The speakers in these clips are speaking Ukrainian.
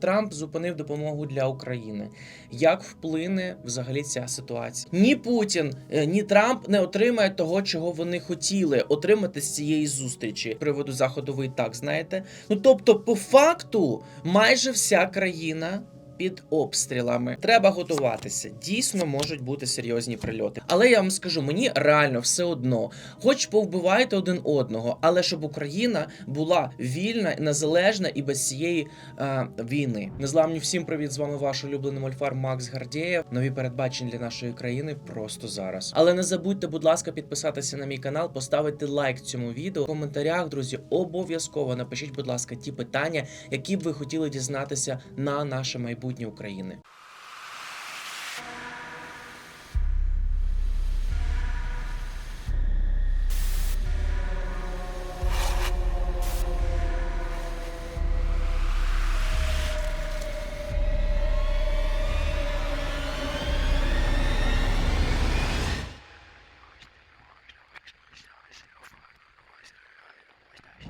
Трамп зупинив допомогу для України. Як вплине взагалі ця ситуація? Ні Путін, е, ні Трамп не отримають того, чого вони хотіли отримати з цієї зустрічі. Приводу заходу ви і так знаєте. Ну тобто, по факту, майже вся країна. Під обстрілами треба готуватися. Дійсно можуть бути серйозні прильоти. Але я вам скажу, мені реально все одно, хоч повбивайте один одного, але щоб Україна була вільна, незалежна і без цієї е, війни. Незламні всім привіт! З вами ваш улюблений мольфар Макс Гардєєв. Нові передбачення для нашої країни просто зараз. Але не забудьте, будь ласка, підписатися на мій канал, поставити лайк цьому відео. В коментарях, друзі, обов'язково напишіть, будь ласка, ті питання, які б ви хотіли дізнатися на наше майбутнє України.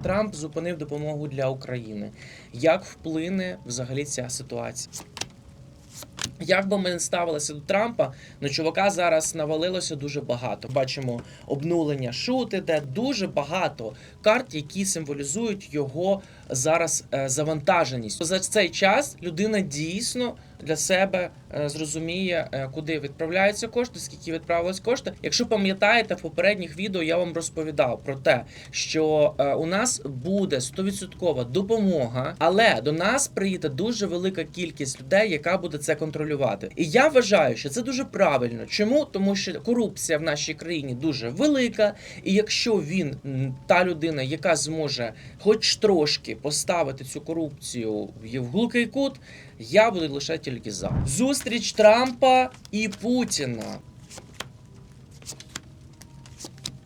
Трамп зупинив допомогу для України. Як вплине взагалі ця ситуація? Як би ми не ставилися до Трампа, на чувака зараз навалилося дуже багато. Бачимо обнулення шути, де дуже багато карт, які символізують його зараз е, завантаженість. За цей час людина дійсно для себе е, зрозуміє, е, куди відправляються кошти, скільки відправилось кошти. Якщо пам'ятаєте, в попередніх відео я вам розповідав про те, що е, у нас буде 100% допомога, але до нас приїде дуже велика кількість людей, яка буде це контролювати. І я вважаю, що це дуже правильно. Чому? Тому що корупція в нашій країні дуже велика, і якщо він та людина, яка зможе хоч трошки поставити цю корупцію в глухий кут, я буду лише тільки за. Зустріч Трампа і Путіна.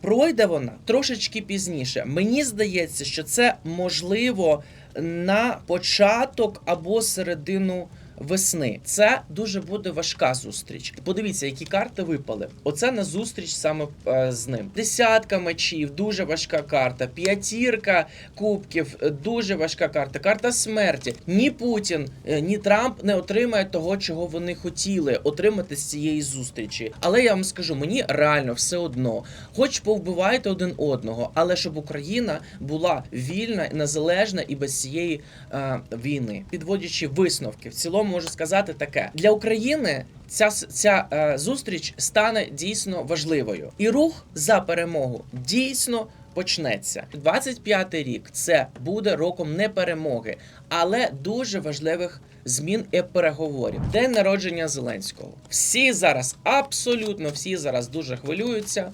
Пройде вона трошечки пізніше. Мені здається, що це можливо на початок або середину весни. Це дуже буде важка зустріч. Подивіться, які карти випали. Оце на зустріч саме е, з ним. Десятка мечів, дуже важка карта. П'ятірка кубків, е, дуже важка карта. Карта смерті. Ні Путін, е, ні Трамп не отримає того, чого вони хотіли отримати з цієї зустрічі. Але я вам скажу, мені реально все одно, хоч повбивайте один одного, але щоб Україна була вільна, незалежна і без цієї е, війни, підводячи висновки, в цілому можу сказати таке: для України ця, ця е, зустріч стане дійсно важливою, і рух за перемогу дійсно. Почнеться 25-й рік. Це буде роком не перемоги, але дуже важливих змін і переговорів. День народження Зеленського. Всі зараз, абсолютно всі зараз дуже хвилюються.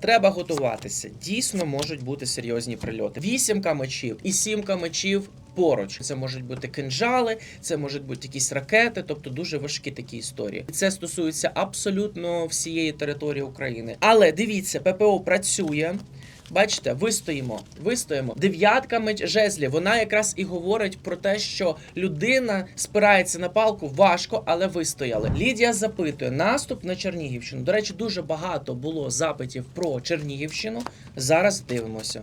Треба готуватися. Дійсно можуть бути серйозні прильоти. Вісімка мечів і сімка мечів поруч. Це можуть бути кинжали, це можуть бути якісь ракети, тобто дуже важкі такі історії. І це стосується абсолютно всієї території України. Але дивіться, ППО працює. Бачите, вистоїмо, вистоїмо. Дев'ятка меч жезлів. Вона якраз і говорить про те, що людина спирається на палку важко, але вистояли. Лідія запитує наступ на Чернігівщину. До речі, дуже багато було запитів про Чернігівщину. Зараз дивимося.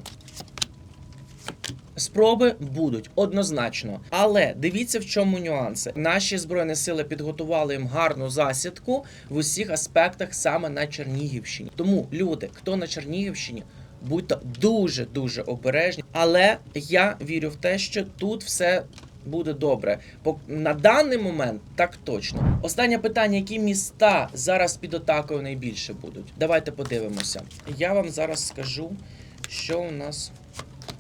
Спроби будуть однозначно, але дивіться в чому нюанси. Наші збройні сили підготували їм гарну засідку в усіх аспектах саме на Чернігівщині. Тому люди, хто на Чернігівщині, будьте дуже дуже обережні. Але я вірю в те, що тут все. Буде добре, на даний момент так точно. Останнє питання: які міста зараз під атакою найбільше будуть? Давайте подивимося. Я вам зараз скажу, що у нас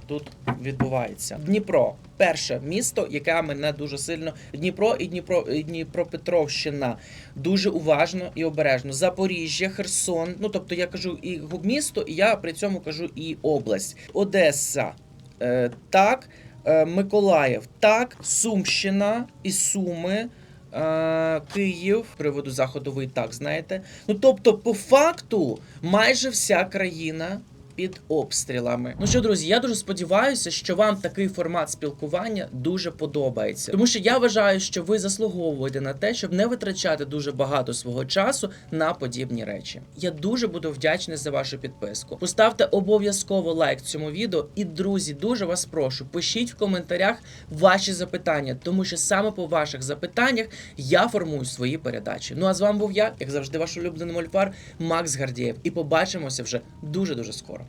тут відбувається. Dnіпро – перше місто, яке мене дуже сильно Дніпро і Дніпро і Дніпропетровщина. Дуже уважно і обережно. Запоріжжя, Херсон. Ну тобто я кажу і місто, і я при цьому кажу і область. Одеса. Е, так, е, Миколаїв, так, Сумщина і Суми. е, Київ, приводу заходу так знаєте. Ну тобто, по факту, майже вся країна під обстрілами. Ну що, друзі, я дуже сподіваюся, що вам такий формат спілкування дуже подобається, тому що я вважаю, що ви заслуговуєте на те, щоб не витрачати дуже багато свого часу на подібні речі. Я дуже буду вдячний за вашу підписку. Поставте обов'язково лайк цьому відео. І друзі, дуже вас прошу, пишіть в коментарях ваші запитання, тому що саме по ваших запитаннях я формую свої передачі. Ну а з вами був я, як завжди, ваш улюблений мольфар Макс Гардієв. І побачимося вже дуже дуже скоро.